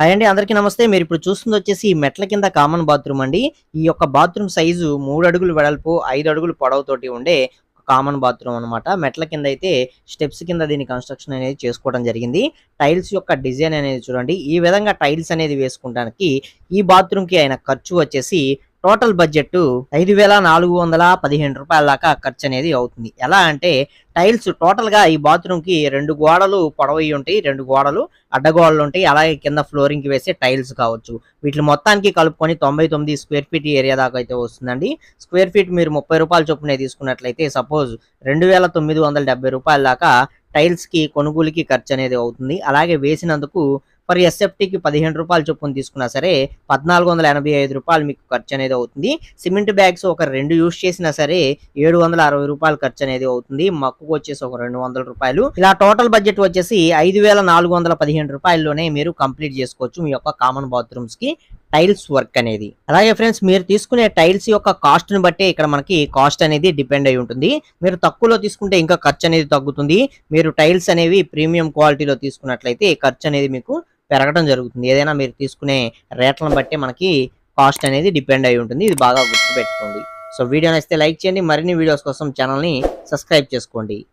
Hi అండి అందరికీ నమస్తే. మీరు ఇప్పుడు చూస్తుంది వచ్చేసి ఈ మెట్ల కింద కామన్ బాత్రూమ్ అండి. ఈ యొక్క బాత్రూమ్ సైజు మూడు అడుగులు వెడల్పు ఐదు అడుగులు పొడవుతోటి ఉండే కామన్ బాత్రూమ్ అనమాట మెట్ల కింద అయితే స్టెప్స్ కింద దీని కన్స్ట్రక్షన్ అనేది చేసుకోవడం జరిగింది. టైల్స్ యొక్క డిజైన్ అనేది చూడండి. ఈ విధంగా టైల్స్ అనేది వేసుకుంటానికి ఈ బాత్రూమ్కి అయిన ఖర్చు వచ్చేసి టోటల్ బడ్జెట్ ఐదు వేల నాలుగు వందల పదిహేను రూపాయల దాకా ఖర్చు అనేది అవుతుంది. ఎలా అంటే టైల్స్ టోటల్గా ఈ బాత్రూమ్కి రెండు గోడలు పొడవయి ఉంటాయి రెండు గోడలు అడ్డగోడలు ఉంటాయి అలాగే కింద ఫ్లోరింగ్కి వేసే టైల్స్ కావచ్చు. వీటిని మొత్తానికి కలుపుకొని తొంభై తొమ్మిది స్క్వేర్ ఫీట్ ఏరియా దాకా అయితే వస్తుందండి. స్క్వేర్ ఫీట్ మీరు ముప్పై రూపాయల చొప్పున తీసుకున్నట్లయితే సపోజ్ రెండు వేల తొమ్మిది వందల డెబ్బై రూపాయల దాకా టైల్స్కి కొనుగోలుకి ఖర్చు అనేది అవుతుంది. అలాగే వేసినందుకు మరి ఎస్ఎఫ్టీకి పదిహేను రూపాయలు చొప్పున తీసుకున్నా సరే పద్నాలుగు వందల ఎనభై ఐదు రూపాయలు మీకు ఖర్చు అనేది అవుతుంది. సిమెంట్ బ్యాగ్స్ ఒక రెండు యూస్ చేసినా సరే ఏడు వందల అరవై రూపాయలు ఖర్చు అనేది అవుతుంది. మక్కుకు వచ్చేసి ఒక రెండు వందల రూపాయలు. ఇలా టోటల్ బడ్జెట్ వచ్చేసి ఐదు వేల నాలుగు వందల పదిహేను రూపాయల్లోనే మీరు కంప్లీట్ చేసుకోవచ్చు మీ యొక్క కామన్ బాత్రూమ్స్కి టైల్స్ వర్క్ అనేది. అలాగే ఫ్రెండ్స్ మీరు తీసుకునే టైల్స్ యొక్క కాస్ట్ని బట్టి ఇక్కడ మనకి కాస్ట్ అనేది డిపెండ్ అయి ఉంటుంది. మీరు తక్కువలో తీసుకుంటే ఇంకా ఖర్చు అనేది తగ్గుతుంది. మీరు టైల్స్ అనేవి ప్రీమియం క్వాలిటీలో తీసుకున్నట్లయితే ఖర్చు అనేది మీకు పెరగడం జరుగుతుంది. ఏదైనా మీరు తీసుకునే రేట్లను బట్టి మనకి కాస్ట్ అనేది డిపెండ్ అయి ఉంటుంది. ఇది బాగా గుర్తుపెట్టుకోండి. సో వీడియో నచ్చితే లైక్ చేయండి. మరిన్ని వీడియోస్ కోసం ఛానల్ని సబ్స్క్రైబ్ చేసుకోండి.